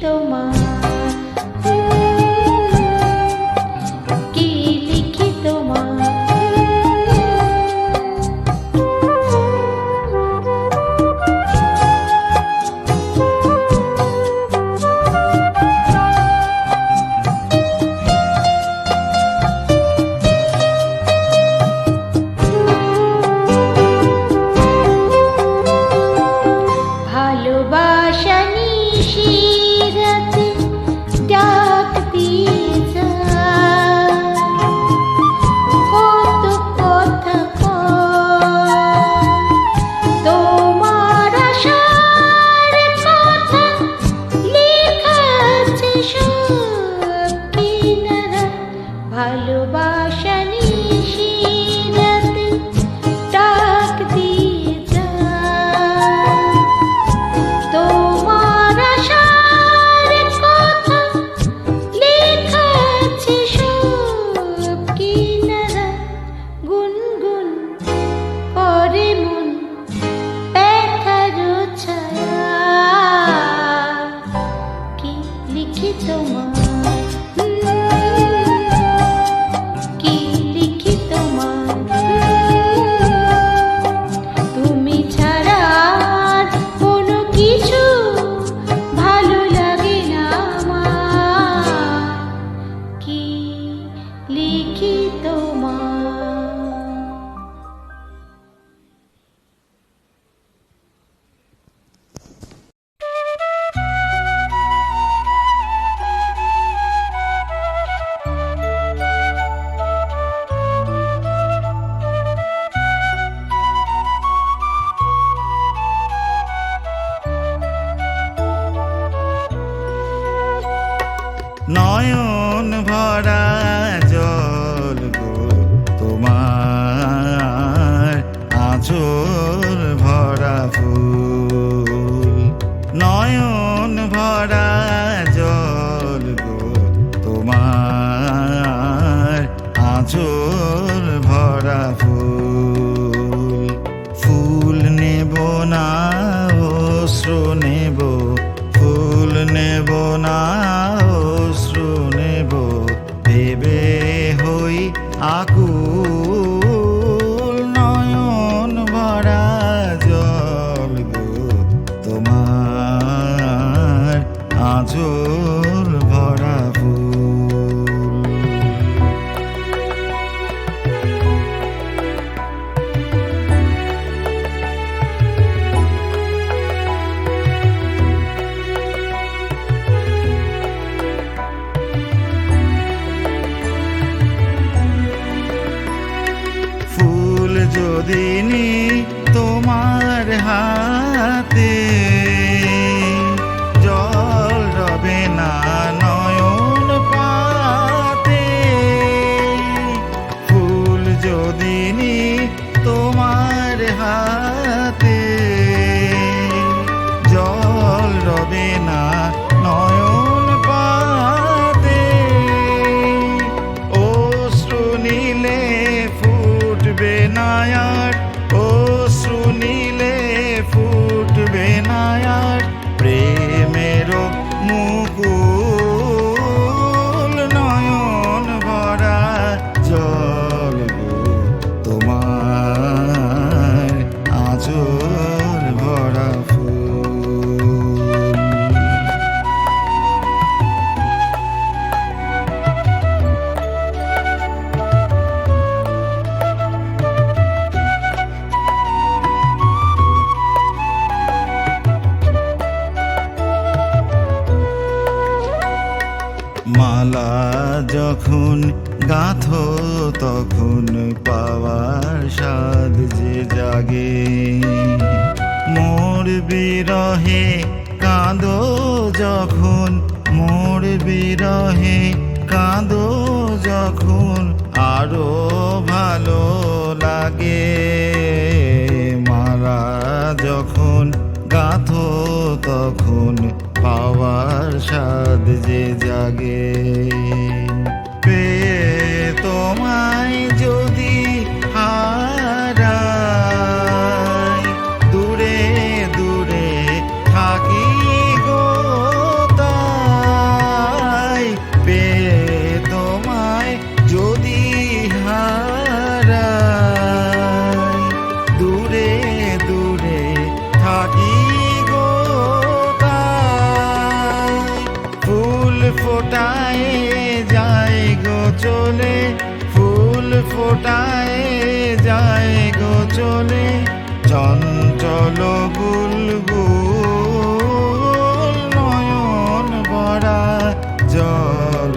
tomar. শুনে যখন গাঁথো তখন পাওয়ার সাদ যে জাগে। মোর বিরহে কাঁদ যখন, মোর বিরহে কাঁদ যখন আরও ভালো লাগে। মারা যখন গাঁথো তখন পাওয়ার সাদ যে জাগে। চলে চঞ্চল বুলবুল নয়ন বড়া জল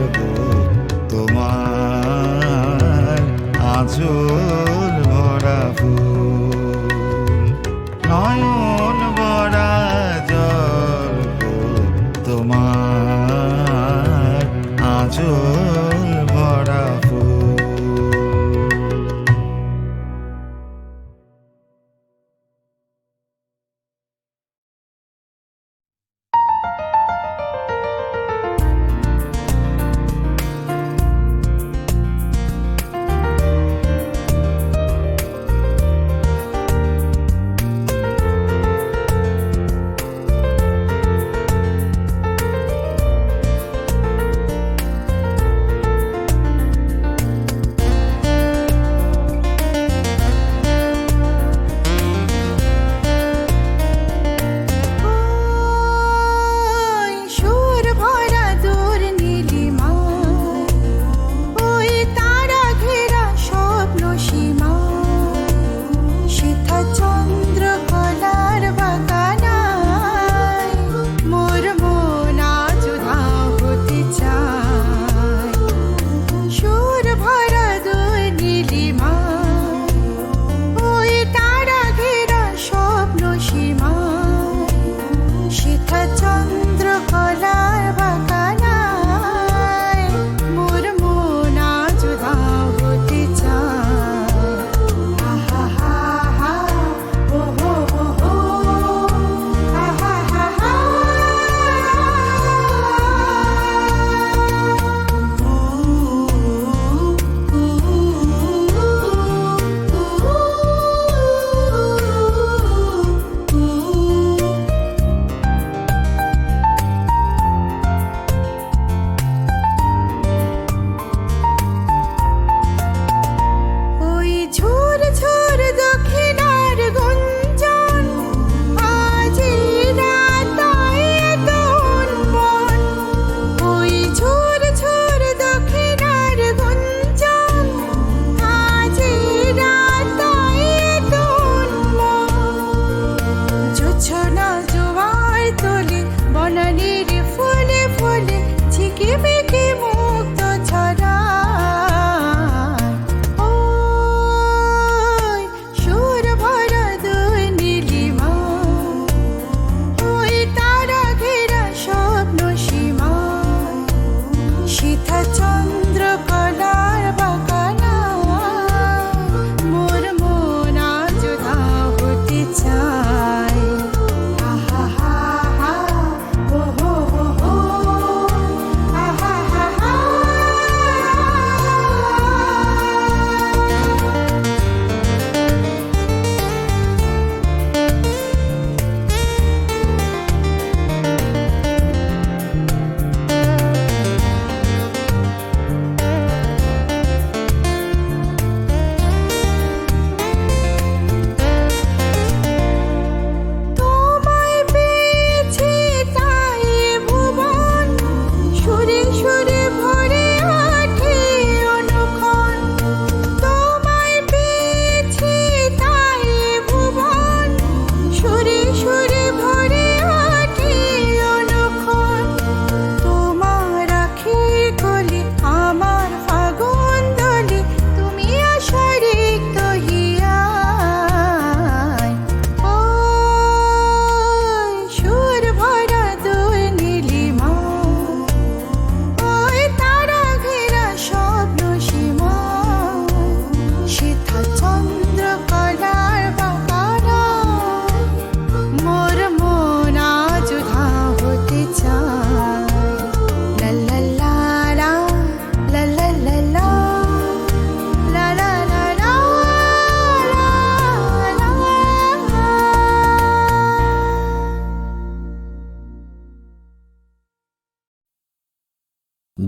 TV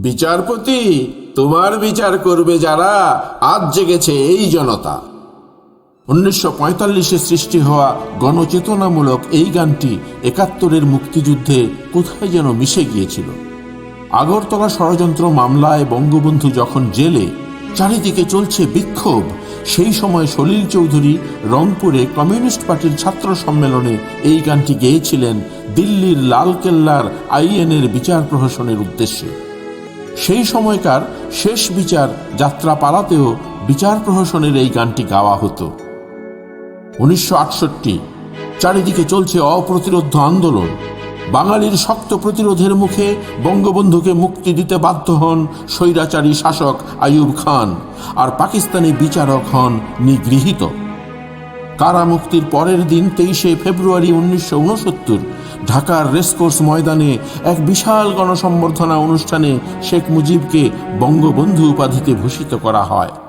বিচারপতি তোমার বিচার করবে যারা আজ জেগেছে এই জনতা। উনিশশো পঁয়তাল্লিশে সৃষ্টি হওয়া গণচেতনামূলক এই গানটি একাত্তরের মুক্তিযুদ্ধে কোথায় যেন মিশে গিয়েছিল। আগরতলা ষড়যন্ত্র মামলায় বঙ্গবন্ধু যখন জেলে, চারিদিকে চলছে বিক্ষোভ। সেই সময় সলিল চৌধুরী রংপুরে কমিউনিস্ট পার্টির ছাত্র সম্মেলনে এই গানটি গেয়েছিলেন দিল্লির লালকেল্লার আইএনের বিচার প্রহসনের উদ্দেশ্যে। সেই সময়কার শেষ বিচার যাত্রা পালাতেও বিচার প্রহসনের এই গানটি গাওয়া হতো। উনিশশো চারিদিকে চলছে অপ্রতিরোধ আন্দোলন। বাঙালির শক্ত প্রতিরোধের মুখে বঙ্গবন্ধুকে মুক্তি দিতে বাধ্য হন স্বৈরাচারী শাসক আইয়ুব খান, আর পাকিস্তানি বিচারক হন নিগৃহীত। কারা মুক্তির পরের দিন তেইশে ফেব্রুয়ারি উনিশশো উনসত্তর ঢাকার রেসকোর্স ময়দানে এক বিশাল গণসম্বর্ধনা অনুষ্ঠানে শেখ মুজিবকে বঙ্গবন্ধু উপাধিতে ভূষিত করা হয়।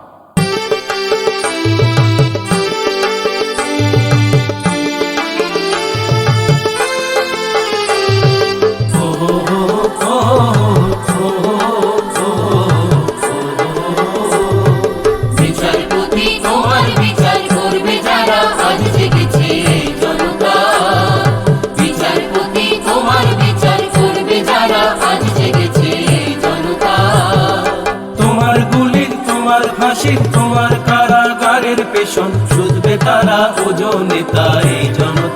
ফাঁসির তোমার কারাগারের পেশন শুধবে তারা ওজনে তাই জনতা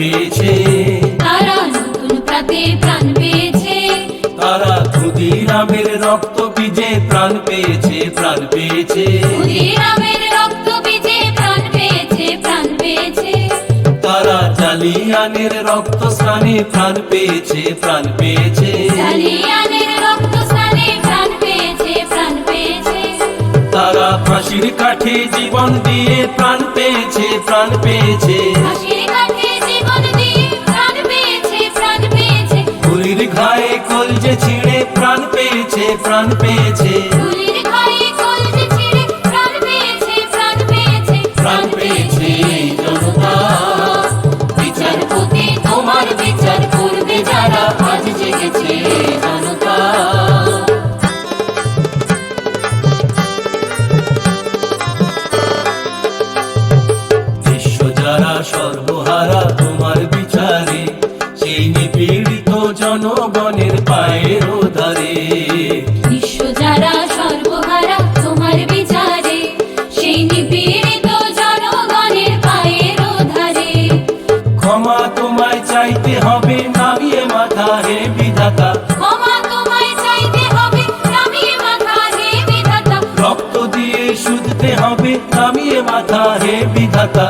পেয়েছে তারা নতুন প্রাতে প্রাণ পেয়েছে। তারা ক্ষুদিরামের রক্ত বীজে প্রাণ পেয়েছে প্রাণ পেয়েছে। ক্ষুদিরামের রক্ত বীজে প্রাণ পেয়েছে প্রাণ পেয়েছে। তারা জালিয়ানের রক্ত স্নানে প্রাণ পেয়েছে প্রাণ পেয়েছে। জালিয়ানের রক্ত স্নানে প্রাণ পেয়েছে প্রাণ পেয়েছে। তারা ফাঁসির কাঠে জীবন দিয়ে প্রাণ পেয়েছে প্রাণ পেয়েছে। হাসির কাঠে প্রাণ পেয়েছে। গুলির ঘায়ে কলজে ছিঁড়ে প্রাণ পেয়েছে প্রাণ পেয়েছে। প্রাণ পেয়েছে এই জনতা বিচারপতি তোমার বিচার করবে যারা আজ জেগেছে জনতা। বিশ্ব যারা সর্বহারা তোমার বিচারে সেই নিপীড়িত জনগণের পায়ের ধারে বিধাতা। রক্ত দিয়ে শুধতে হবে নামিয়ে মাথা হে বিধাতা।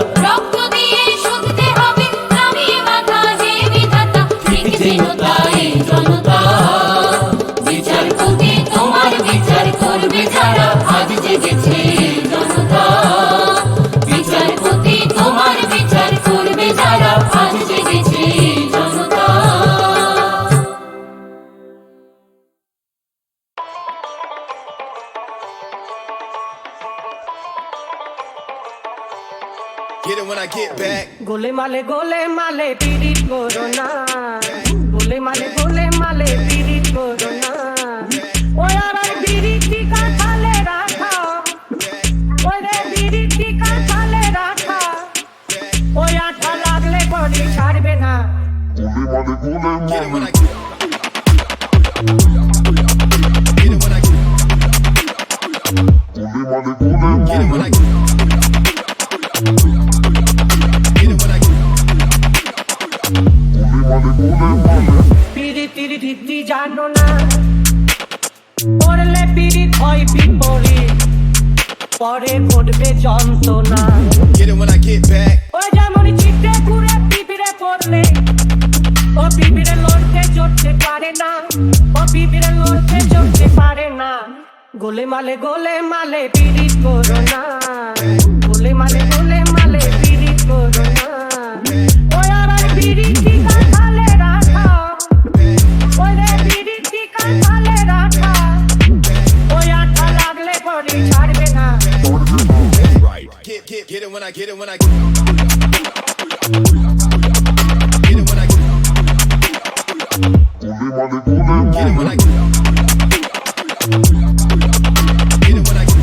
on the goulet. বিবিরা লড়তে চড়তে পারে না। গোলে মালে গোলে মালে পিরিত করো না। গোলে মালে গোলে মালে পিরিত করো না। ওই আমার পিরিত কি কাঁঠালে রাখা? ওই রে পিরিত কি কাঁঠালে রাখা? ওই আঠা লাগলে পরে ছাড়বে না। Get, get, get it when I get it when I get it. Get it when I get. Get it when I get.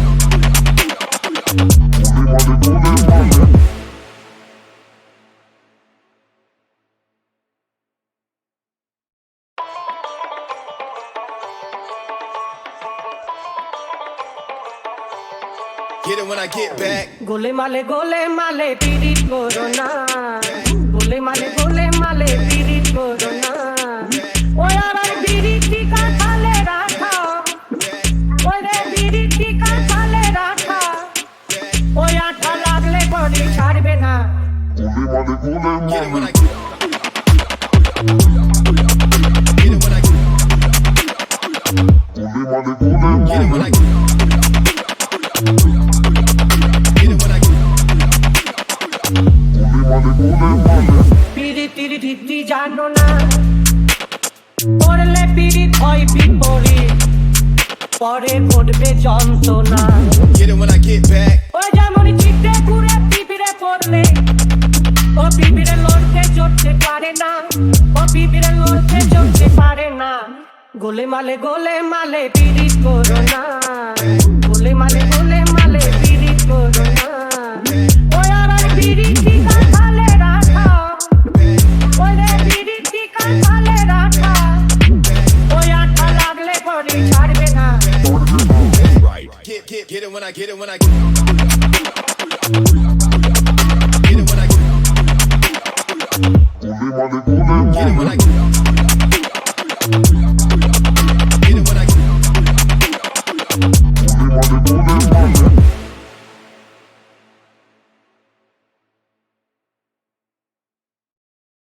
Get it when I get back. Gole male, gole male, pirit corona. Gole male, gole male, pirit corona. Only money, only money.